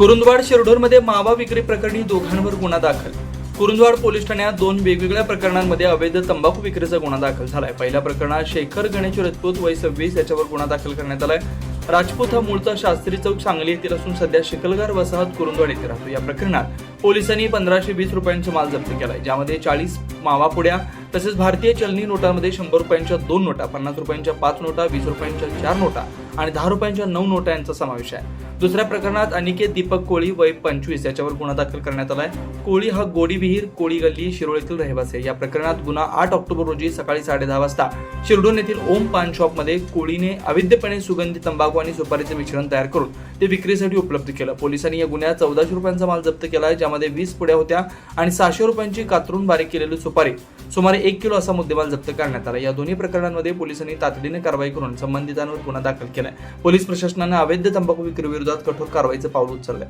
कुरुंदवाड शिरढोरमध्ये मावा विक्री प्रकरणी दोघांवर गुन्हा दाखल. कुरुंदवाड पोलीस ठाण्यात दोन वेगवेगळ्या प्रकरणांमध्ये अवैध तंबाखू विक्रीचा गुन्हा दाखल झालाय. पहिल्या प्रकरणात शेखर गणेश राजपूत वय सव्वीस याच्यावर गुन्हा दाखल करण्यात आलाय. राजपूत हा मूळचा शास्त्री चौक सांगली येथील असून सध्या शिकलगार वसाहत कुरुंदवाड येथे राहतो या प्रकरणात पोलिसांनी पंधराशे वीस रुपयांचा माल जप्त केलाय ज्यामध्ये चाळीस मावा पुड्या तसेच भारतीय चलनी नोटांमध्ये शंभर रुपयांच्या दोन नोटा पन्नास रुपयांच्या पाच नोटा वीस रुपयांच्या चार नोटा आणि दहा रुपयांच्या नऊ नोटा यांचा समावेश आहे. दुसऱ्या प्रकरणात अनिकेत दीपक कोळी वय पंचवीस याच्यावर गुन्हा दाखल करण्यात आलाय. कोळी हा गोडी विहीर कोळी गल्ली शिरोळीतील रहिवासी आहे. या प्रकरणात गुन्हा आठ ऑक्टोबर रोजी सकाळी साडे दहा वाजता शिरडून येथील ओम पान शॉपमध्ये कोळीने अवैधपणे सुगंधी तंबाखू आणि सुपारीचे मिश्रण तयार करून ते विक्रीसाठी उपलब्ध केलं. पोलिसांनी या गुन्ह्यात चौदाशे रुपयांचा माल जप्त केला आहे ज्यामध्ये वीस पुड्या होत्या आणि सहाशे रुपयांची कातरून बारीक केलेली सुपारी सुमारे एक किलो असा मुद्देमाल जप्त करण्यात आला. या दोन्ही प्रकरणांमध्ये पोलिसांनी तातडीने कारवाई करून संबंधितांवर गुन्हा दाखल केलाय. पोलीस प्रशासनानं अवैध तंबाखू विक्री विरोधात कठोर कारवाईचं पाऊल उचललंय.